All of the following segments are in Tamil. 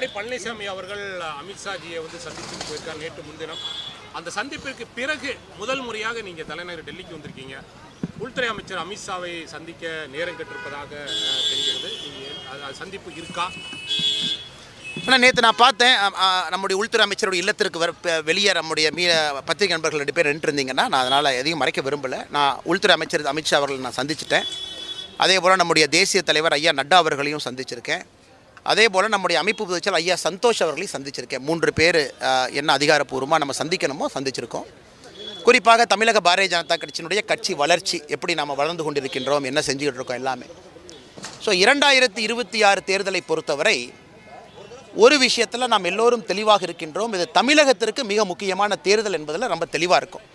எடப்பாடி பழனிசாமி அவர்கள் அமித்ஷாஜியை வந்து சந்தித்து போயிருக்கார் நேற்று முன்தினம். அந்த சந்திப்பிற்கு பிறகு முதல் முறையாக நீங்கள் தலைநகர் டெல்லிக்கு வந்திருக்கீங்க. உள்துறை அமைச்சர் அமித்ஷாவை சந்திக்க நேரம் கட்டிருப்பதாக தெரிகிறது. நீங்கள் சந்திப்பு இருக்கா? ஆனால் நேற்று நான் பார்த்தேன் நம்முடைய உள்துறை அமைச்சருடைய இல்லத்திற்கு வர வெளியே நம்முடைய மீ பத்திரிகை நண்பர்கள் ரெண்டு பேர் நின்று இருந்தீங்கன்னா நான் அதனால் எதையும் மறைக்க விரும்பலை. நான் உள்துறை அமைச்சர் அமித்ஷா அவர்களை நான் சந்திச்சிட்டேன். அதே போல் நம்முடைய தேசிய தலைவர் ஐயா நட்டா அவர்களையும் சந்திச்சிருக்கேன். அதே போல் நம்முடைய அமைப்பு பொதுச்செயலர் ஐயா சந்தோஷ் அவர்களையும் சந்திச்சிருக்கேன். மூன்று பேர் என்ன அதிகாரப்பூர்வமாக நம்ம சந்திக்கணுமோ சந்திச்சிருக்கோம். குறிப்பாக தமிழக பாரதிய ஜனதா கட்சியினுடைய கட்சி வளர்ச்சி எப்படி நாம் வளர்ந்து கொண்டிருக்கின்றோம் என்ன செஞ்சுக்கிட்டு இருக்கோம் எல்லாமே. ஸோ இரண்டாயிரத்தி இருபத்தி ஆறு தேர்தலை பொறுத்தவரை ஒரு விஷயத்தில் நாம் எல்லோரும் தெளிவாக இருக்கின்றோம். இது தமிழகத்திற்கு மிக முக்கியமான தேர்தல் என்பதில் ரொம்ப தெளிவாக இருக்கும்.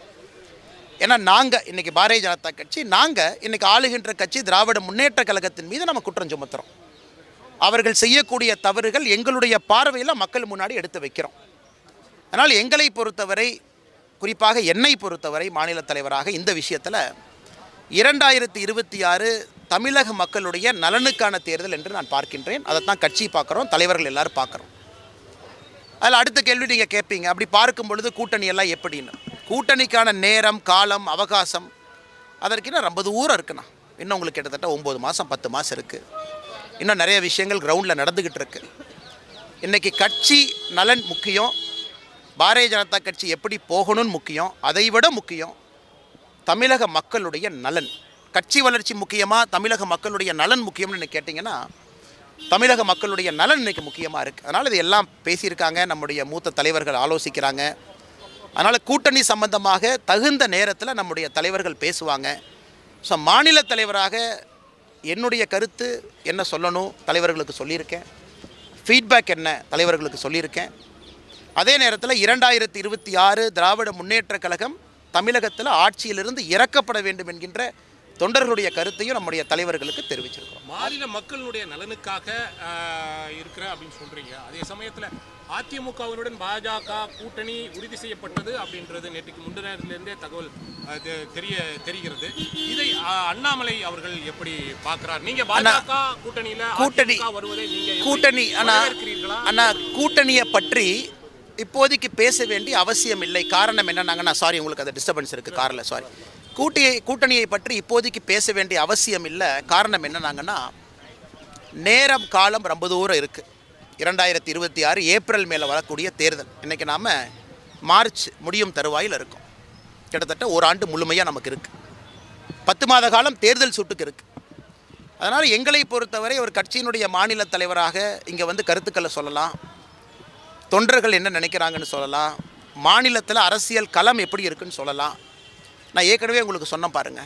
ஏன்னா நாங்கள் இன்றைக்கி பாரதிய ஜனதா கட்சி நாங்கள் இன்றைக்கி ஆளுகின்ற கட்சி திராவிட முன்னேற்ற கழகத்தின் மீது நம்ம குற்றம் சுமத்துறோம். அவர்கள் செய்யக்கூடிய தவறுகள் எங்களுடைய பார்வையில் மக்கள் முன்னாடி எடுத்து வைக்கிறோம். அதனால் எங்களை பொறுத்தவரை குறிப்பாக என்னை பொறுத்தவரை மாநில தலைவராக இந்த விஷயத்தில் இரண்டாயிரத்தி இருபத்தி ஆறு தமிழக மக்களுடைய நலனுக்கான தேர்தல் என்று நான் பார்க்கின்றேன். அதைத்தான் கட்சி பார்க்குறோம் தலைவர்கள் எல்லோரும் பார்க்குறோம். அதில் அடுத்த கேள்வி நீங்கள் கேட்பீங்க அப்படி பார்க்கும் பொழுது கூட்டணி எல்லாம் எப்படின்னு? கூட்டணிக்கான நேரம் காலம் அவகாசம் அதற்கு இன்னும் ரொம்ப தூரம் இருக்குண்ணா. இன்னும் உங்களுக்கு கிட்டத்தட்ட ஒம்பது மாதம் பத்து மாதம் இருக்குது இன்னும் நிறைய விஷயங்கள் கிரவுண்டில் நடந்துக்கிட்டு இருக்கு. இன்றைக்கி கட்சி நலன் முக்கியம். பாரதிய ஜனதா கட்சி எப்படி போகணும்னு முக்கியம். அதை விட முக்கியம் தமிழக மக்களுடைய நலன். கட்சி வளர்ச்சி முக்கியமாக தமிழக மக்களுடைய நலன் முக்கியம்னு கேட்டிங்கன்னா தமிழக மக்களுடைய நலன் இன்றைக்கி முக்கியமாக இருக்குது அதனால் இது எல்லாம் பேசியிருக்காங்க. நம்முடைய மூத்த தலைவர்கள் ஆலோசிக்கிறாங்க. அதனால் கூட்டணி சம்பந்தமாக தகுந்த நேரத்தில் நம்முடைய தலைவர்கள் பேசுவாங்க. ஸோ மாநில தலைவராக என்னுடைய கருத்து என்ன சொல்லணும் தலைவர்களுக்கு சொல்லியிருக்கேன். ஃபீட்பேக் என்ன தலைவர்களுக்கு சொல்லியிருக்கேன். அதே நேரத்தில் இரண்டாயிரத்தி இருபத்தி ஆறு திராவிட முன்னேற்றக் கழகம் தமிழகத்தில் ஆட்சியிலிருந்து இறக்கப்பட வேண்டும் என்கின்ற தொண்டர்களுடைய கருத்தையும் நம்முடைய தலைவர்களுக்கு தெரிவிச்சிருக்கிறோம் மாநில மக்களுடைய நலனுக்காக இருக்கிற அப்படின்னு சொல்றீங்க. அதே சமயத்துல அதிமுகவினுடன் பாஜக கூட்டணி உறுதி செய்யப்பட்டது அப்படின்றது நேற்றுக்கு முந்தினிலிருந்தே தகவல் தெரிய தெரிகிறது. இதை அண்ணாமலை அவர்கள் எப்படி பார்க்கிறார்? நீங்க பாஜக கூட்டணியில கூட்டணி வருவதை நீங்க கூட்டணி அண்ணா? அண்ணா கூட்டணியை பற்றி இப்போதைக்கு பேச வேண்டிய அவசியம் இல்லை. காரணம் என்னன்னாங்க நான் சாரி உங்களுக்கு அது டிஸ்டர்பன்ஸ் இருக்குது காரில் சாரி கூட்டியை கூட்டணியை பற்றி இப்போதைக்கு பேச வேண்டிய அவசியம் இல்லை காரணம் என்னன்னாங்கன்னா நேரம் காலம் ரொம்ப தூரம் இருக்குது இரண்டாயிரத்தி இருபத்தி ஆறு ஏப்ரல் மேலே வரக்கூடிய தேர்தல். இன்றைக்கி நாம் மார்ச் முடியும் தருவாயில் இருக்கும். கிட்டத்தட்ட ஒரு ஆண்டு முழுமையாக நமக்கு இருக்குது பத்து மாத காலம் தேர்தல் சுட்டுக்கு இருக்குது அதனால் எங்களை பொறுத்தவரை ஒரு கட்சியினுடைய மாநில தலைவராக இங்கே வந்து கருத்துக்களை சொல்லலாம். தொண்டர்கள் என்ன நினைக்கிறாங்கன்னு சொல்லலாம். மாநிலத்தில் அரசியல் களம் எப்படி இருக்குன்னு சொல்லலாம். நான் ஏற்கனவே உங்களுக்கு சொன்ன பாருங்க.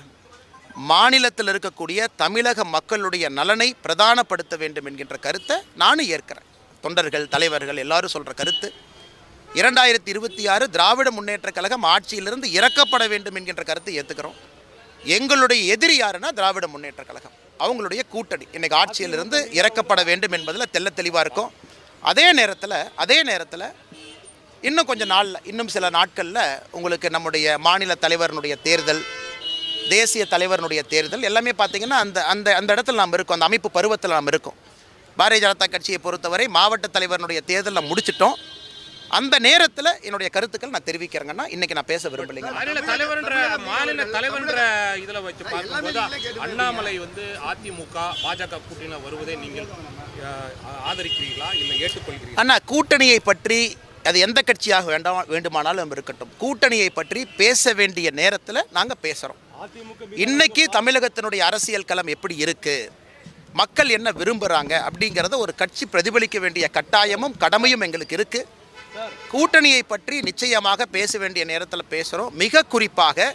மாநிலத்தில் இருக்கக்கூடிய தமிழக மக்களுடைய நலனை பிரதானப்படுத்த வேண்டும் என்கின்ற கருத்தை நானும் ஏற்கிறேன். தொண்டர்கள் தலைவர்கள் எல்லாரும் சொல்கிற கருத்து. இரண்டாயிரத்தி இருபத்தி ஆறு திராவிட முன்னேற்றக் கழகம் ஆட்சியிலிருந்து இறக்கப்பட வேண்டும் என்கின்ற கருத்தை ஏற்றுக்கிறோம் எங்களுடைய எதிரி யாருன்னா திராவிட முன்னேற்றக் கழகம். அவங்களுடைய கூட்டணி. இன்றைக்கு ஆட்சியிலிருந்து இறக்கப்பட வேண்டும் என்பதில் தெள்ள தெளிவாக இருக்கும். அதே நேரத்தில் அதே நேரத்தில் இன்னும் கொஞ்சம் நாளில் இன்னும் சில நாட்களில் உங்களுக்கு நம்முடைய மாநில தலைவரனுடைய தேர்தல் தேசிய தலைவரனுடைய தேர்தல் எல்லாமே பார்த்தீங்கன்னா அந்த அந்த அந்த இடத்துல நாம் இருக்கோம் அந்த அமைப்பு பருவத்தில் நாம் இருக்கோம். பாரதிய ஜனதா கட்சியை பொறுத்தவரை மாவட்ட தலைவரனுடைய தேர்தல் நாம் முடிச்சிட்டோம். அந்த நேரத்தில் என்னுடைய கருத்துக்கள் நான் தெரிவிக்கிறேங்கன்னா இன்றைக்கி நான் பேச விரும்பலைங்க. மாநில தலைவர்ன்ற மாநில தலைவர்ன்ற இதுல வச்சு பார்க்கும்போது அண்ணாமலை வந்து அதிமுக பாஜக கூட்டணியில் வருவதை நீங்கள் ஆதரிக்கிறீர்களா? இல்லை ஏற்றுக்கொள்கிறீர்களா? அண்ணா கூட்டணியை பற்றி அது எந்த கட்சியாக வேண்டாம் வேண்டுமானாலும் இருக்கட்டும். கூட்டணியை பற்றி பேச வேண்டிய நேரத்தில் நாங்கள் பேசுகிறோம் இன்னைக்கு தமிழகத்தினுடைய அரசியல் களம் எப்படி இருக்கு? மக்கள் என்ன விரும்புகிறாங்க அப்படிங்கிறத ஒரு கட்சி பிரதிபலிக்க வேண்டிய கட்டாயமும் கடமையும் எங்களுக்கு இருக்கு. கூட்டணியை பற்றி நிச்சயமாக பேச வேண்டிய நேரத்தில் பேசுகிறோம் மிக குறிப்பாக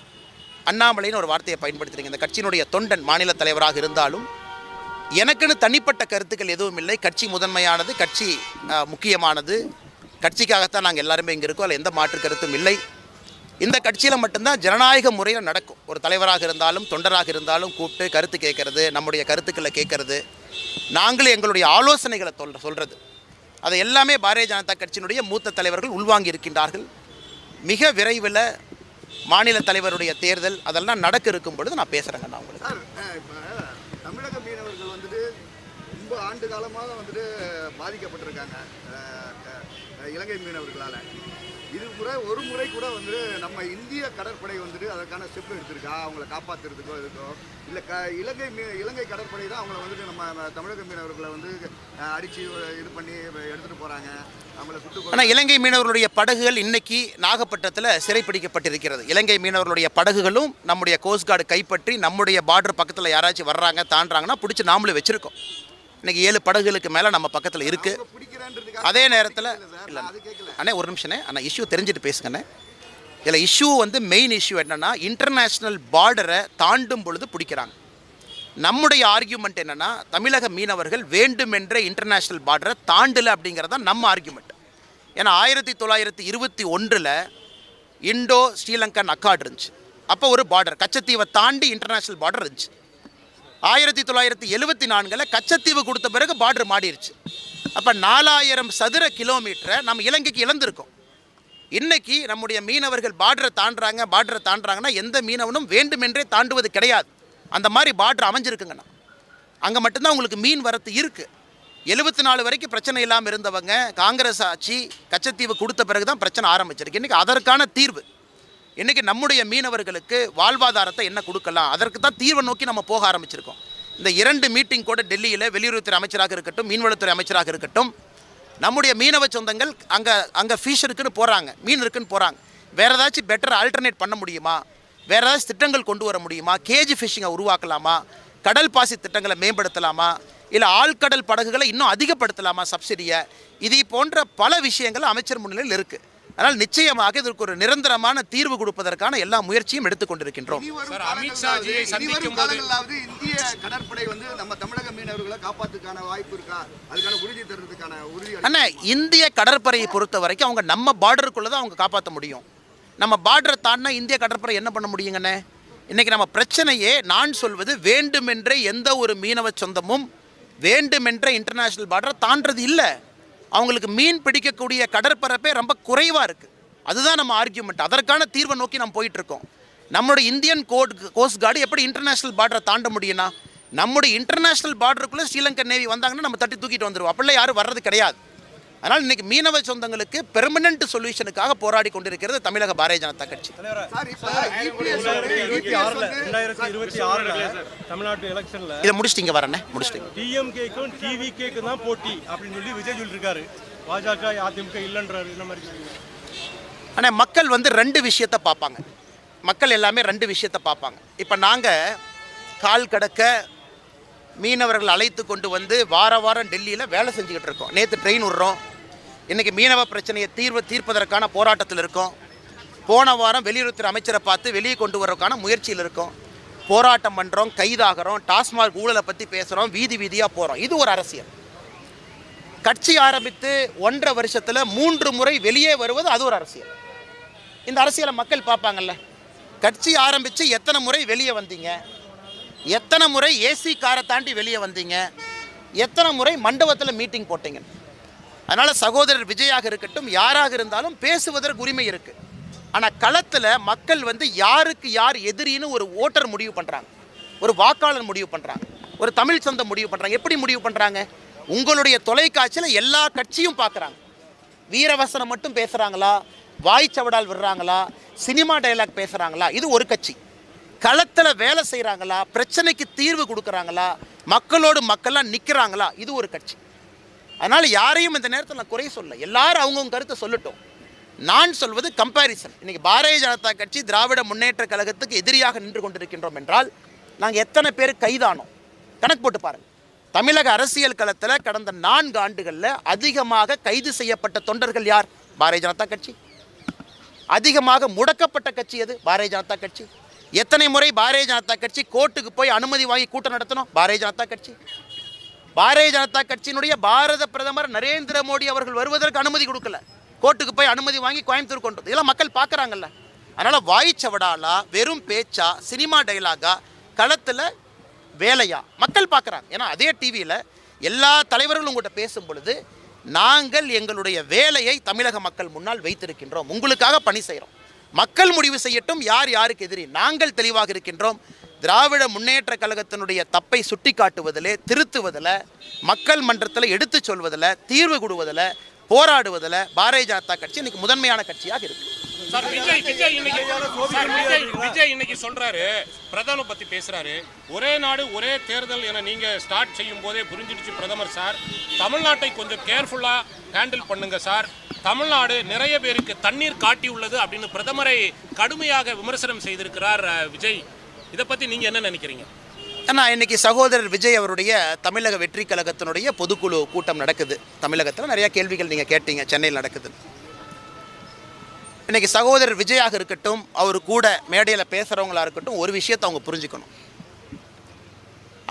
அண்ணாமலைன்னு ஒரு வார்த்தையை பயன்படுத்துறீங்க. இந்த கட்சியினுடைய தொண்டன் மாநில தலைவராக இருந்தாலும் எனக்குன்னு தனிப்பட்ட கருத்துக்கள் எதுவும் இல்லை. கட்சி முதன்மையானது கட்சி முக்கியமானது. கட்சிக்காகத்தான் நாங்கள் எல்லாருமே இங்கே இருக்கோம். அதில் எந்த மாற்று கருத்தும் இல்லை. இந்த கட்சியில் மட்டும்தான் ஜனநாயக முறையில் நடக்கும். ஒரு தலைவராக இருந்தாலும் தொண்டராக இருந்தாலும் கூப்பிட்டு கருத்து கேட்கறது நம்முடைய கருத்துக்களை கேட்கறது. நாங்களும் எங்களுடைய ஆலோசனைகளை சொல்ற சொல்கிறது அதை எல்லாமே பாரதிய ஜனதா கட்சியினுடைய மூத்த தலைவர்கள் உள்வாங்கி இருக்கின்றார்கள். மிக விரைவில் மாநில தலைவருடைய தேர்தல் அதெல்லாம் நடக்க இருக்கும் பொழுது நான் பேசுகிறேங்க நான் உங்களுக்கு. தமிழக மீனவர்கள் வந்துட்டு ரொம்ப ஆண்டு காலமாக வந்துட்டு பாதிக்கப்பட்டிருக்காங்க. இலங்கை மீனவர்களால். இது கூட ஒரு முறை கூட வந்து நம்ம இந்திய கடற்படை வந்துட்டு அதற்கான ஸ்டெப் எடுத்திருக்கா? அவங்கள காப்பாற்றுறதுக்கோ இதுக்கோ இல்லை க இலங்கை மீ இலங்கை கடற்படை தான் அவங்கள வந்துட்டு நம்ம தமிழக மீனவர்களை வந்து அடித்து இது பண்ணி எடுத்துகிட்டு போகிறாங்க அவங்கள சுட்டு ஆனால் இலங்கை மீனவர்களுடைய படகுகள் இன்னைக்கு நாகப்பட்டினத்தில் சிறைப்பிடிக்கப்பட்டிருக்கிறது இலங்கை மீனவர்களுடைய படகுகளும் நம்முடைய கோஸ்ட் கார்டு கைப்பற்றி நம்முடைய பார்டர் பக்கத்தில் யாராச்சும் வர்றாங்க தாண்டுறாங்கன்னா பிடிச்சி நாமளும் வச்சுருக்கோம். இன்னைக்கு ஏழு படகுகளுக்கு மேலே நம்ம பக்கத்தில் இருக்குது அதே நேரத்தில் இல்லை அண்ணே ஒரு நிமிஷண்ணே அண்ணா. இஷ்யூ தெரிஞ்சுட்டு பேசுங்கண்ணே. இதில் இஷ்யூ வந்து மெயின் இஷ்யூ என்னென்னா இன்டர்நேஷ்னல் பார்டரை தாண்டும் பொழுது பிடிக்கிறாங்க. நம்முடைய ஆர்கியூமெண்ட் என்னென்னா தமிழக மீனவர்கள் வேண்டுமென்றே இன்டர்நேஷ்னல் பார்டரை தாண்டலை அப்படிங்கிறது தான் நம்ம ஆர்கியூமெண்ட் ஏன்னா ஆயிரத்தி தொள்ளாயிரத்தி இருபத்தி ஒன்றில் இண்டோ ஸ்ரீலங்கன் அக்கார்டு இருந்துச்சு. அப்போ ஒரு பார்டர் கச்சத்தீவை தாண்டி இன்டர்நேஷ்னல் பார்டர் இருந்துச்சு. ஆயிரத்தி தொள்ளாயிரத்தி எழுபத்தி நான்கில் கச்சத்தீவு கொடுத்த பிறகு பார்டர் மாடிடுச்சு அப்போ நாலாயிரம் சதுர கிலோமீட்டரை நம்ம இலங்கைக்கு இழந்திருக்கோம். இன்றைக்கி நம்முடைய மீனவர்கள் பார்டரை தாண்டுறாங்க பார்டரை தாண்டுறாங்கன்னா எந்த மீனவனும் வேண்டுமென்றே தாண்டுவது கிடையாது. அந்த மாதிரி பார்டர் அமைஞ்சிருக்குங்கண்ணா அங்கே மட்டும்தான் உங்களுக்கு மீன் வரத்து இருக்குது எழுபத்தி நாலு வரைக்கும் பிரச்சனை இல்லாமல் இருந்தவங்க காங்கிரஸ் ஆட்சி கச்சத்தீவு கொடுத்த பிறகு தான் பிரச்சனை ஆரம்பிச்சிருக்கு. இன்றைக்கி அதற்கான தீர்வு. இன்றைக்கி நம்முடைய மீனவர்களுக்கு வாழ்வாதாரத்தை என்ன கொடுக்கலாம்? அதற்கு தான் தீர்வை நோக்கி நம்ம போக ஆரம்பிச்சிருக்கோம். இந்த இரண்டு மீட்டிங் கூட டெல்லியில் வெளியுறவுத்துறை அமைச்சராக இருக்கட்டும் மீன்வளத்துறை அமைச்சராக இருக்கட்டும் நம்முடைய மீனவ சொந்தங்கள் அங்கே அங்கே ஃபிஷ் இருக்குன்னு போகிறாங்க மீன் இருக்குன்னு போகிறாங்க வேறு ஏதாச்சும் பெட்டர் ஆல்டர்னேட் பண்ண முடியுமா? வேறு ஏதாச்சும் திட்டங்கள் கொண்டு வர முடியுமா? கேஜி ஃபிஷ்ஷிங்கை உருவாக்கலாமா? கடல் பாசி திட்டங்களை மேம்படுத்தலாமா? இல்லை ஆழ்கடல் படகுகளை இன்னும் அதிகப்படுத்தலாமா சப்சிடியை இது போன்ற பல விஷயங்கள் அமைச்சர் முன்னிலையில் இருக்குது அதனால் நிச்சயமாக இதற்கு ஒரு நிரந்தரமான தீர்வு கொடுப்பதற்கான எல்லா முயற்சியும் எடுத்துக்கொண்டிருக்கின்றோம் இந்திய கடற்படை வந்து நம்ம தமிழக மீனவர்களை காப்பாத்துக்கான வாய்ப்பு இருக்கா? அதுக்கான உறுதி தர்றதுக்கான உறுதி அண்ணா இந்திய கடற்படையை பொறுத்த வரைக்கும் அவங்க நம்ம பார்டருக்குள்ளே தான் அவங்க காப்பாற்ற முடியும். நம்ம பார்டரை தாண்டினா இந்திய கடற்படை என்ன பண்ண முடியுங்கண்ணே இன்றைக்கி நம்ம பிரச்சனையே நான் சொல்வது வேண்டுமென்றே எந்த ஒரு மீனவ சொந்தமும் வேண்டுமென்றே இன்டர்நேஷ்னல் பார்டரை தாண்டது இல்லை. அவங்களுக்கு மீன் பிடிக்கக்கூடிய கடற்பரப்பே ரொம்ப குறைவாக இருக்குது அதுதான் நம்ம ஆர்கியூமெண்ட் அதற்கான தீர்வை நோக்கி நம்ம போயிட்டுருக்கோம். நம்மளுடைய இந்தியன் கோட் கோஸ்ட் கார்டு எப்படி இன்டர்நேஷ்னல் பார்டரை தாண்ட முடியும்னா நம்முடைய இன்டர்நேஷ்னல் பார்டருக்குள்ளே ஸ்ரீலங்கன் நேவி வந்தாங்கன்னா நம்ம தட்டி தூக்கிட்டு வந்துடுவோம் அப்படிலாம் யாரும் வர்றது கிடையாது. அதனால் இன்னைக்கு மீனவ சொந்தங்களுக்கு பெர்மனன்ட் சொல்யூஷனுக்காக போராடி கொண்டிருக்கிறது தமிழக பாரதிய ஜனதா கட்சி. தமிழ்நாட்டு எலெக்ஷன்ல இதை முடிச்சிட்டு இங்கே வரேண்ணே முடிச்சிட்டு டிஎம்கேக்கும் டிவிகேக்கும் தான் போட்டி அப்படின்னு சொல்லி விஜய் சொல்லியிருக்காரு பாஜக அதிமுக இல்லைன்றாரு இந்த மாதிரி. ஆனால் மக்கள் வந்து ரெண்டு விஷயத்தை பார்ப்பாங்க. மக்கள் எல்லாமே ரெண்டு விஷயத்தை பார்ப்பாங்க. இப்போ நாங்கள் கால் கடக்க மீனவர்கள் அழைத்து கொண்டு வந்து வார வாரம் டெல்லியில் வேலை செஞ்சுக்கிட்டு இருக்கோம். நேற்று ட்ரெயின் விடுறோம். இன்றைக்கி மீனவ பிரச்சனையை தீர்வு தீர்ப்பதற்கான போராட்டத்தில் இருக்கோம். போன வாரம் வெளியுறவுத்துறை அமைச்சரை பார்த்து வெளியே கொண்டு வரதுக்கான முயற்சியில் இருக்கோம். போராட்டம் பண்ணுறோம் கைதாகிறோம் டாஸ்மாக் ஊழலை பற்றி பேசுகிறோம் வீதி வீதியாக போகிறோம் இது ஒரு அரசியல். கட்சி ஆரம்பித்து ஒன்றரை வருஷத்தில் மூன்று முறை வெளியே வருவது அது ஒரு அரசியல். இந்த அரசியலை மக்கள் பார்ப்பாங்கல்ல. கட்சி ஆரம்பித்து எத்தனை முறை வெளியே வந்தீங்க? எத்தனை முறை ஏசி காரை தாண்டி வெளியே வந்தீங்க? எத்தனை முறை மண்டபத்தில் மீட்டிங் போட்டீங்க அதனால் சகோதரர் விஜயாக இருக்கட்டும் யாராக இருந்தாலும் பேசுவதற்கு உரிமை இருக்குது ஆனால் களத்தில் மக்கள் வந்து யாருக்கு யார் எதிரின்னு ஒரு ஓட்டர் முடிவு பண்ணுறாங்க ஒரு வாக்காளர் முடிவு பண்ணுறாங்க ஒரு தமிழ் சொந்தம் முடிவு பண்ணுறாங்க எப்படி முடிவு பண்ணுறாங்க உங்களுடைய தொலைக்காட்சியில் எல்லா கட்சியும் பார்க்குறாங்க வீரவசனம் மட்டும் பேசுகிறாங்களா வாய்ச்சவடால் விடுறாங்களா? சினிமா டயலாக் பேசுகிறாங்களா இது ஒரு கட்சி. களத்தில் வேலை செய்கிறாங்களா பிரச்சனைக்கு தீர்வு கொடுக்குறாங்களா? மக்களோடு மக்கள்லாம் நிற்கிறாங்களா இது ஒரு கட்சி. அதனால் யாரையும் இந்த நேரத்தில் நான் குறை சொல்ல எல்லாரும் அவங்கவுங்க கருத்தை சொல்லட்டும். நான் சொல்வது கம்பாரிசன் இன்றைக்கி பாரதிய ஜனதா கட்சி திராவிட முன்னேற்ற கழகத்துக்கு எதிரியாக நின்று கொண்டிருக்கின்றோம் என்றால் நாங்கள் எத்தனை பேர் கைதானோம்? கணக்கு போட்டு பாருங்கள் தமிழக அரசியல் களத்தில் கடந்த நான்கு ஆண்டுகளில் அதிகமாக கைது செய்யப்பட்ட தொண்டர்கள் யார்? பாரதிய ஜனதா கட்சி. அதிகமாக முடக்கப்பட்ட கட்சி எது? பாரதிய ஜனதா கட்சி. எத்தனை முறை பாரதிய ஜனதா கட்சி கோர்ட்டுக்கு போய் அனுமதி வாங்கி கூட்டம் நடத்தணும் பாரதிய ஜனதா கட்சி. பாரதிய ஜனதா கட்சியினுடைய பாரத பிரதமர் நரேந்திர மோடி அவர்கள் வருவதற்கு அனுமதி கொடுக்கல. கோர்ட்டுக்கு போய் அனுமதி வாங்கி கோயம்புத்தூர் கொண்டு இதெல்லாம் மக்கள் பார்க்குறாங்கல்ல. அதனால் வாய்ச்சவடாலா வெறும் பேச்சா சினிமா டைலாகா களத்தில் வேலையா? மக்கள் பார்க்குறாங்க. ஏன்னா அதே டிவியில் எல்லா தலைவர்களும் உங்கள்கிட்ட பேசும் பொழுது நாங்கள் எங்களுடைய வேலையை தமிழக மக்கள் முன்னால் வைத்திருக்கின்றோம். உங்களுக்காக பணி செய்கிறோம் மக்கள் முடிவு செய்யட்டும் யார் யாருக்கு எதிரி? நாங்கள் தெளிவாக இருக்கின்றோம். திராவிட முன்னேற்ற கழகத்தினுடைய தப்பை சுட்டிக்காட்டுவதிலே திருத்துவதில் மக்கள் மன்றத்தில் எடுத்துச் சொல்வதில் தீர்வு கொடுவதில் போராடுவதில் பாரதிய ஜனதா கட்சி இன்னைக்கு முதன்மையான கட்சியாக இருக்கு. சார் விஜய் விஜய் இன்னைக்கு விஜய் இன்னைக்கு சொல்றாரு பிரதமர் பத்தி பேசுறாரு. ஒரே நாடு ஒரே தேர்தல் என நீங்க ஸ்டார்ட் செய்யும் போதே புரிஞ்சிடுச்சு பிரதமர் சார். தமிழ்நாட்டை கொஞ்சம் கேர்ஃபுல்லா ஹேண்டில் பண்ணுங்க சார். தமிழ்நாடு நிறைய பேருக்கு தண்ணீர் காட்டி உள்ளது அப்படின்னு பிரதமரை கடுமையாக விமர்சனம் செய்திருக்கிறார் விஜய். இதை பத்தி நீங்க என்ன நினைக்கிறீங்க? ஆனால் இன்னைக்கு சகோதரர் விஜய் அவருடைய தமிழக வெற்றி கழகத்தினுடைய பொதுக்குழு கூட்டம் நடக்குது. தமிழகத்தில் நிறைய கேள்விகள் நீங்கள் கேட்டீங்க சென்னையில் நடக்குது. இன்னைக்கு சகோதரர் விஜயாக இருக்கட்டும் அவர் கூட மேடையில் பேசுகிறவங்களா இருக்கட்டும் ஒரு விஷயத்தை அவங்க புரிஞ்சுக்கணும்.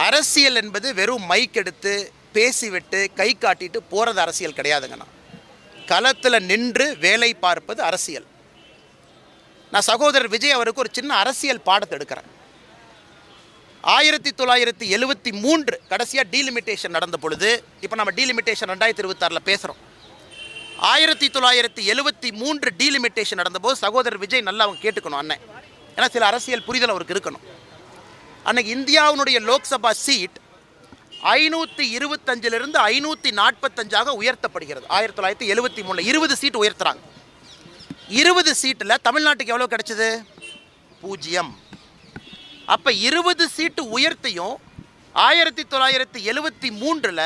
அரசியல் என்பது வெறும் மைக் எடுத்து பேசிவிட்டு கை காட்டிட்டு போகிறது அரசியல் கிடையாதுங்கண்ணா களத்தில் நின்று வேலை பார்ப்பது அரசியல். நான் சகோதரர் விஜய் அவருக்கு ஒரு சின்ன அரசியல் பாடத்தை எடுக்கிறேன். ஆயிரத்தி தொள்ளாயிரத்தி எழுபத்தி மூன்று கடைசியாக டீலிமிட்டேஷன் நடந்த பொழுது இப்போ நம்ம டீலிமிட்டேஷன் ரெண்டாயிரத்தி இருபத்தாறில் பேசுகிறோம் ஆயிரத்தி தொள்ளாயிரத்தி எழுபத்தி மூன்று டீலிமிட்டேஷன் நடந்தபோது சகோதரர் விஜய் நல்லா அவங்க கேட்டுக்கணும் அண்ணன். ஏன்னா சில அரசியல் புரிதல் அவருக்கு இருக்கணும். அன்னைக்கு இந்தியாவினுடைய லோக்சபா சீட் ஐநூற்றி இருபத்தஞ்சிலிருந்து ஐநூற்றி நாற்பத்தஞ்சாக உயர்த்தப்படுகிறது. ஆயிரத்தி தொள்ளாயிரத்தி எழுபத்தி மூணில் இருபது சீட் உயர்த்துறாங்க. இருபது சீட்டில் தமிழ்நாட்டுக்கு எவ்வளோ கிடச்சிது? பூஜ்ஜியம். அப்போ இருபது சீட்டு உயர்த்தியும் ஆயிரத்தி தொள்ளாயிரத்தி எழுவத்தி மூன்றில்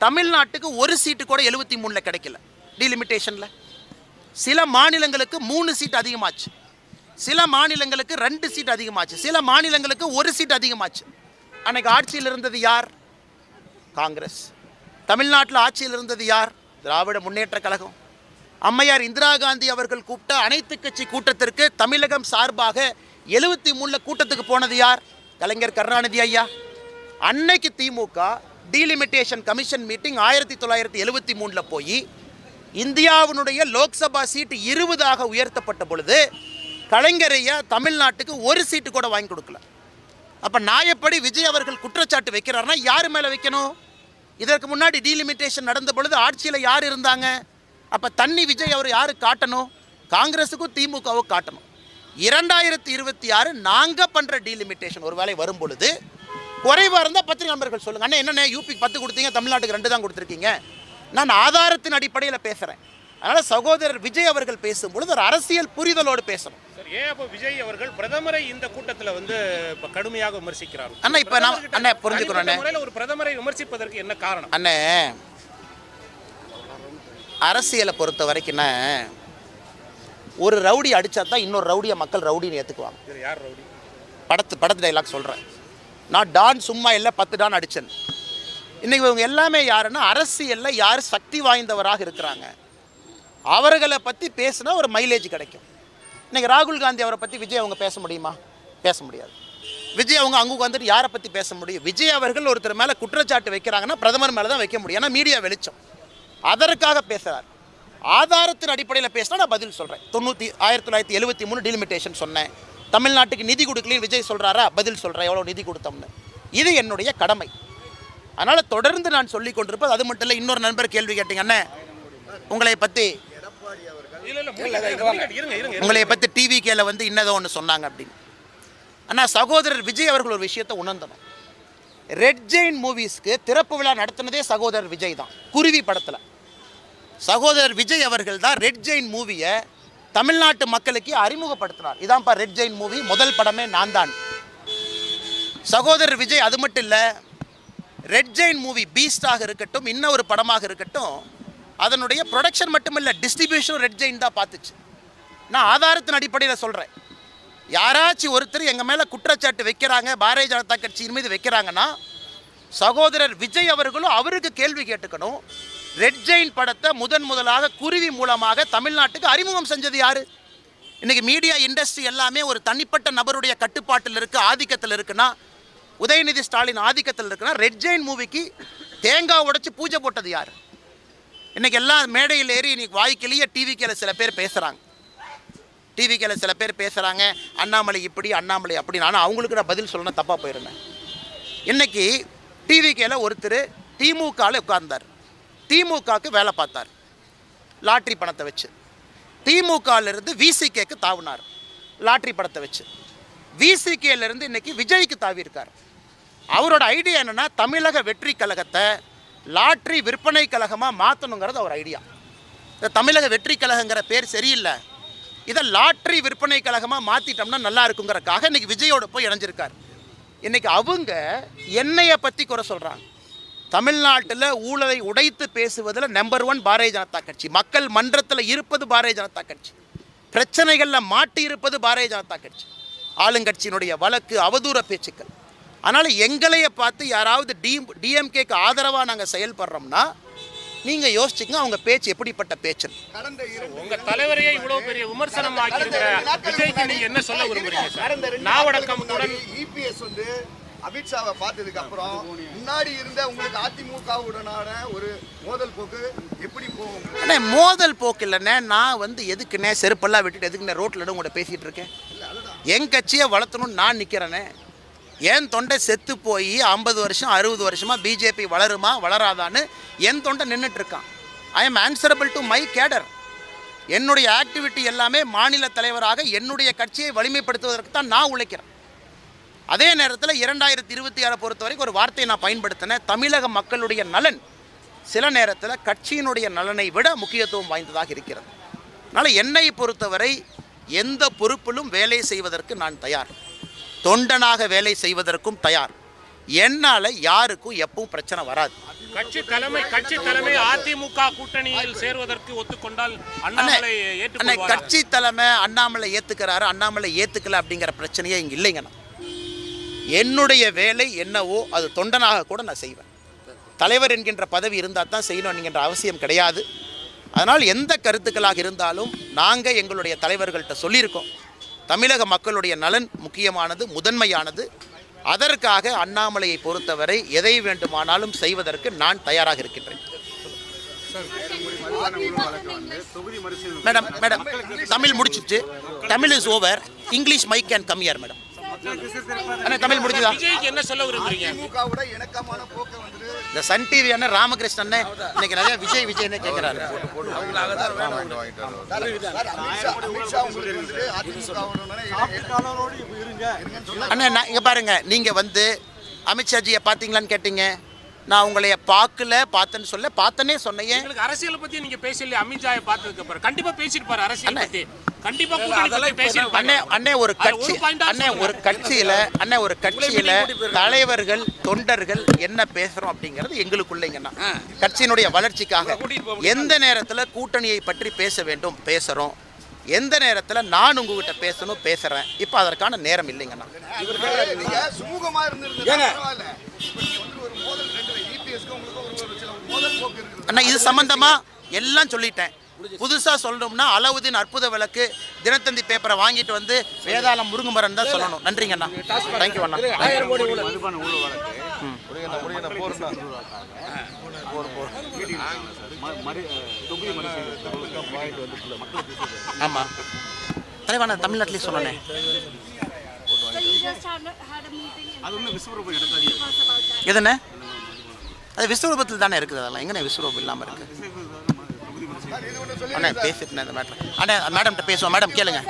தமிழ்நாட்டுக்கு ஒரு சீட்டு கூட எழுவத்தி மூணில் கிடைக்கல. டிலிமிட்டேஷனில் சில மாநிலங்களுக்கு மூணு சீட் அதிகமாச்சு. சில மாநிலங்களுக்கு ரெண்டு சீட் அதிகமாச்சு. சில மாநிலங்களுக்கு ஒரு சீட் அதிகமாச்சு. அன்னைக்கு ஆட்சியில் இருந்தது யார்? காங்கிரஸ். தமிழ்நாட்டில் ஆட்சியில் இருந்தது யார்? திராவிட முன்னேற்ற கழகம். அம்மையார் இந்திரா காந்தி அவர்கள் கூப்பிட்ட அனைத்து கட்சி கூட்டத்திற்கு தமிழகம் சார்பாக எழுபத்தி மூணில் கூட்டத்துக்கு போனது யார்? கலைஞர் கருணாநிதி ஐயா. அன்னைக்கு திமுக டீலிமிட்டேஷன் கமிஷன் மீட்டிங் ஆயிரத்தி தொள்ளாயிரத்தி எழுபத்தி மூணில் போய் இந்தியாவினுடைய லோக்சபா சீட்டு இருபதாக உயர்த்தப்பட்ட பொழுது கலைஞரையா தமிழ்நாட்டுக்கு ஒரு சீட்டு கூட வாங்கி கொடுக்கல. அப்போ நாயப்படி விஜய் அவர்கள் குற்றச்சாட்டு வைக்கிறாருன்னா யார் மேலே வைக்கணும்? இதற்கு முன்னாடி டீலிமிட்டேஷன் நடந்த பொழுது ஆட்சியில் யார் இருந்தாங்க? அப்போ தண்ணி விஜய் அவர் யார் காட்டணும்? காங்கிரஸுக்கும் திமுகவும் காட்டணும். இரண்டாயிரத்தி இருபத்தி ஆறு நாங்கள் பண்ணுற டீலிமிட்டேஷன் ஒரு வேளை வரும் பொழுது குறைவாக இருந்தால் பத்திரிகை நண்பர்கள் சொல்லுங்கள் அண்ணா என்னண்ணே யூபிக்கு பத்து கொடுத்தீங்க தமிழ்நாட்டுக்கு ரெண்டு தான் கொடுத்துருக்கீங்க. நான் ஆதாரத்தின் அடிப்படையில் பேசுகிறேன் அதனால் சகோதரர் விஜய் அவர்கள் பேசும்பொழுது ஒரு அரசியல் புரிதலோடு பேசணும். ஏன் அப்போ விஜய் அவர்கள் பிரதமரை இந்த கூட்டத்தில் வந்து இப்ப கடுமையாக விமர்சிக்கிறார்? அண்ணா, இப்ப நான்- அண்ணா, புரிஞ்சுக்கிறோம், ஒரு பிரதமரை விமர்சிப்பதற்கு என்ன காரணம்? அண்ணே அரசியலை பொறுத்த வரைக்கும்ண்ணே ஒரு ரவுடி அடித்தா தான் இன்னொரு ரவுடியை மக்கள் ரவுடின்னு ஏற்றுக்குவாங்க யார் ரவுடி? படத்து படத்து டைலாக் சொல்கிறேன் நான் டான் சும்மா இல்லை பத்து டான் அடித்தேன் இன்றைக்கி இவங்க எல்லாமே யாருன்னா அரசியலில் யார் சக்தி வாய்ந்தவராக இருக்கிறாங்க. அவர்களை பற்றி பேசுனா ஒரு மைலேஜ் கிடைக்கும். இன்றைக்கி ராகுல் காந்தி அவரை பற்றி விஜய் அவங்க பேச முடியுமா? பேச முடியாது. விஜய் அவங்க அங்கே வந்துட்டு யாரை பற்றி பேச முடியும்? விஜய் அவர்கள் ஒருத்தர் மேலே குற்றச்சாட்டு வைக்கிறாங்கன்னா பிரதமர் மேலே தான் வைக்க முடியும். ஏன்னா மீடியா வெளிச்சம். அதற்காக பேசுகிறார் ஆதாரத்தின் அடிப்படையில் பேசினா நான் பதில் சொல்கிறேன் தொண்ணூற்றி ஆயிரத்தி தொள்ளாயிரத்தி எழுபத்தி மூணு டீலிமிட்டேஷன் சொன்னேன். தமிழ்நாட்டுக்கு நிதி கொடுக்கலையும் விஜய் சொல்கிறாரா பதில் சொல்கிறேன் எவ்வளோ நிதி கொடுத்தோம்னு. இது என்னுடைய கடமை. அதனால் தொடர்ந்து நான் சொல்லி கொண்டிருப்பது அது மட்டும் இல்லை இன்னொரு நண்பர் கேள்வி கேட்டீங்க அண்ணே. உங்களை பற்றி. உங்களை பற்றி டிவி கேல வந்து இன்னதோ ஒன்று சொன்னாங்க அப்படின்னு. அண்ணா சகோதரர் விஜய் அவர்கள் ஒரு விஷயத்தை உணர்ந்தணும் ரெட் ஜெயின் மூவிஸ்க்கு திறப்பு விழா நடத்தினதே சகோதரர் விஜய் தான். குருவி படத்தில். சகோதரர் விஜய் அவர்கள் தான் ரெட் ஜெயின் மூவியை தமிழ்நாட்டு மக்களுக்கு அறிமுகப்படுத்தினார். இதான்ப்பா ரெட் ஜெயின் மூவி முதல் படமே நான் தான் சகோதரர் விஜய் அது மட்டும் இல்லை ரெட் ஜெயின் மூவி பீஸ்டாக இருக்கட்டும் இன்னொரு ஒரு படமாக இருக்கட்டும் அதனுடைய ப்ரொடக்ஷன் மட்டும் இல்லை டிஸ்ட்ரிபியூஷன் ரெட் ஜெயின் தான் பார்த்துச்சு. நான் ஆதாரத்தின் அடிப்படையில் சொல்கிறேன் யாராச்சும் ஒருத்தர் எங்கள் மேலே குற்றச்சாட்டு வைக்கிறாங்க பாரதிய ஜனதா கட்சியின் மீது வைக்கிறாங்கன்னா சகோதரர் விஜய் அவர்களும் அவருக்கு கேள்வி கேட்டுக்கணும். ரெட் ஜெயின் படத்தை முதன் முதலாக குருவி மூலமாக தமிழ்நாட்டுக்கு அறிமுகம் செஞ்சது யாரு? இன்னைக்கு மீடியா இண்டஸ்ட்ரி எல்லாமே ஒரு தனிப்பட்ட நபருடைய கட்டுப்பாட்டில் இருக்கு ஆதிக்கத்தில் இருக்குன்னா உதயநிதி ஸ்டாலின் ஆதிக்கத்தில் இருக்குன்னா ரெட் ஜெயின் மூவிக்கு தேங்காய் உடைச்சு பூஜை போட்டது யார்? இன்னைக்கு எல்லாம் மேடையில் ஏறி இன்னைக்கு வாய்க்கிலேயே டிவிக்கில் சில பேர் பேசுகிறாங்க டிவிக்கில் சில பேர் பேசுகிறாங்க அண்ணாமலை இப்படி அண்ணாமலை அப்படின்னு. ஆனால் அவங்களுக்கு நான் பதில் சொல்லணும் தப்பாக போயிருந்தேன். இன்னைக்கு டிவிக்கில் ஒருத்தர் திமுகவில் உட்கார்ந்தார். திமுகவுக்கு வேலை பார்த்தார். லாட்ரி பணத்தை வச்சு. திமுகலேருந்து விசிகேக்கு தாவினார். லாட்ரி பணத்தை வச்சு. விசிகேலேருந்து இன்னைக்கு விஜய்க்கு தாவியிருக்கார். அவரோட ஐடியா என்னென்னா தமிழக வெற்றி கழகத்தை லாட்ரி விற்பனை கழகமாக மாற்றணுங்கிறது அவர் ஐடியா. இந்த தமிழக வெற்றி கழகங்கிற பேர் சரியில்லை. இதை லாட்ரி விற்பனை கழகமாக மாற்றிட்டோம்னா நல்லா இருக்குங்கிறக்காக இன்றைக்கி விஜயோட போய் இணைஞ்சிருக்கார். இன்றைக்கி அவங்க என்னையை பற்றி குறை சொல்கிறாங்க தமிழ்நாட்டில் ஊழலை உடைத்து பேசுவதில் நம்பர் ஒன் பாரதிய ஜனதா கட்சி. மக்கள் மன்றத்தில் இருப்பது பாரதிய ஜனதா கட்சி. பிரச்சனைகளில் மாட்டி இருப்பது பாரதிய ஜனதா கட்சி. ஆளுங்கட்சியினுடைய வழக்கு அவதூற பேச்சுக்கள். அதனால் எங்களைய பார்த்து யாராவது டி டிஎம்கேக்கு ஆதரவாக நாங்கள் செயல்படுறோம்னா நீங்கள் யோசிச்சுங்க அவங்க பேச்சு எப்படிப்பட்ட பேச்சுன்னு. கடந்த இரண்டு உங்க தலைவரையே இவ்வளவு பெரிய விமர்சனம் ஆக்கியிருக்கிற விஜய்க்கு நீங்க என்ன சொல்ல விரும்புறீங்க சார்? நாவடக்கத்துடன் இபிஎஸ் வந்து அமித்ஷாவை பார்த்ததுக்கு அப்புறம் முன்னாடி இருந்த உங்களுக்கு அதிமுகவுடனான ஒரு மோதல் போக்கு எப்படி போகும்? அண்ணே மோதல் போக்கு இல்லைண்ணே. நான் வந்து எதுக்குண்ணே செருப்பெல்லாம் விட்டுட்டு எதுக்குண்ணே ரோட்டில் உங்கள்கிட்ட பேசிகிட்டு இருக்கேன். என் கட்சியை வளர்த்தணும்னு நான் நிற்கிறேனே என் தொண்டை செத்து போய் ஐம்பது வருஷம் அறுபது வருஷமாக பிஜேபி வளருமா வளராதான்னு என் தொண்டை நின்றுட்டு இருக்கான். I am answerable to my cadre என்னுடைய ஆக்டிவிட்டி எல்லாமே மாநில தலைவராக என்னுடைய கட்சியை வலிமைப்படுத்துவதற்கு தான் நான் உழைக்கிறேன். அதே நேரத்தில் இரண்டாயிரத்தி இருபத்தி ஆறை பொறுத்த வரைக்கும் ஒரு வார்த்தையை நான் பயன்படுத்தினேன். தமிழக மக்களுடைய நலன் சில நேரத்தில் கட்சியினுடைய நலனை விட முக்கியத்துவம் வாய்ந்ததாக இருக்கிறது. அதனால் என்னை பொறுத்தவரை எந்த பொறுப்பிலும் வேலை செய்வதற்கு நான் தயார். தொண்டனாக வேலை செய்வதற்கும் தயார். என்னால் யாருக்கும் எப்பவும் பிரச்சனை வராது. கட்சி தலைமை கட்சி தலைமை அதிமுக கூட்டணியில் சேர்வதற்கு ஒத்துக்கொண்டால் அண்ணே அண்ணாமலை கட்சி தலைமை அண்ணாமலை ஏற்றுக்கிறாரு அண்ணாமலை ஏற்றுக்கல அப்படிங்கிற பிரச்சனையே இங்கே இல்லைங்கண்ணா. என்னுடைய வேலை என்னவோ அது தொண்டனாக கூட நான் செய்வேன். தலைவர் என்கின்ற பதவி இருந்தால் தான் செய்யணும் என்கின்ற அவசியம் கிடையாது. அதனால் எந்த கருத்துக்களாக இருந்தாலும் நாங்கள் எங்களுடைய தலைவர்கள்ட்ட சொல்லியிருக்கோம். தமிழக மக்களுடைய நலன் முக்கியமானது முதன்மையானது. அதற்காக அண்ணாமலையை பொறுத்தவரை எதை வேண்டுமானாலும் செய்வதற்கு நான் தயாராக இருக்கின்றேன். Madam madam Tamil முடிச்சிச்சு. Tamil is over. English mike can come madam? அண்ணா தமிழ் முடிஞ்சுதா விஜய்க்கு என்ன சொல்ல விரும்புறீங்க திமுகவோட இணக்கமான போக்கை வந்து இந்த சன் டிவி அண்ணன் ராமகிருஷ்ணன் இன்னைக்கு நிறைய விஜய் விஜய்னே கேட்கிறாரு நான் இங்கே பாருங்க நீங்கள் வந்து அமித்ஷாஜியை பார்த்தீங்களான்னு கேட்டீங்க நான் உங்களைய பார்க்கல பார்த்தேன்னு சொல்ல பார்த்தனே சொன்னையே எங்களுக்கு அரசியலை பத்தி நீங்க பேசல அமித்ஷாயை பார்த்ததுக்கு அப்புறம். கண்டிப்பா பேசிருப்பாரு அரசியல். பத்தி. கண்டிப்பா அண்ணே அண்ணே ஒரு கட்சி அண்ணே. ஒரு கட்சியில அண்ணே ஒரு கட்சியில தலைவர்கள் தொண்டர்கள் என்ன பேசுறோம் அப்படிங்கிறது எங்களுக்குள்ளேங்கண்ணா. கட்சியினுடைய வளர்ச்சிக்காக எந்த நேரத்துல கூட்டணியை பற்றி பேச வேண்டும் பேசுறோம்? எந்த நேரத்துல நான் உங்ககிட்ட பேசணும் பேசுறேன்? இப்போ அதற்கான நேரம் இல்லைங்கண்ணா. நீங்க சுமூகமா அண்ணா இது சம்பந்தமா எல்லாம் சொல்லிட்டேன். புதுசா சொல்லணும்னா அலாவுதீன் அற்புத விளக்கு தினத்தந்தி பேப்பரை வாங்கிட்டு வந்து வேதாளம் முருங்குமரன் தான் சொல்லணும். நன்றிங்க அண்ணா. தேங்க்யூ அண்ணா. ஆமா. தலைவான தமிழ்நாட்டிலே சொன்னேன். எதுண்ணே அது விஸ்வரூபத்தில் தானே இருக்குது அதெல்லாம். எங்கே விஸ்வரூபம் இல்லாமல் இருக்கு? அண்ணா பேசிட்டேன் இந்த மேட்ரு அண்ணா மேடம்கிட்ட பேசுவோம். மேடம் கேளுங்க.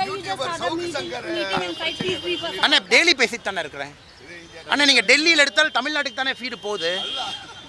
அண்ணா டெய்லி பேசிட்டு தானே இருக்கிறேன். அண்ணா நீங்கள் டெல்லியில் எடுத்தால் தமிழ்நாட்டுக்கு தானே ஃபீடு போகுது?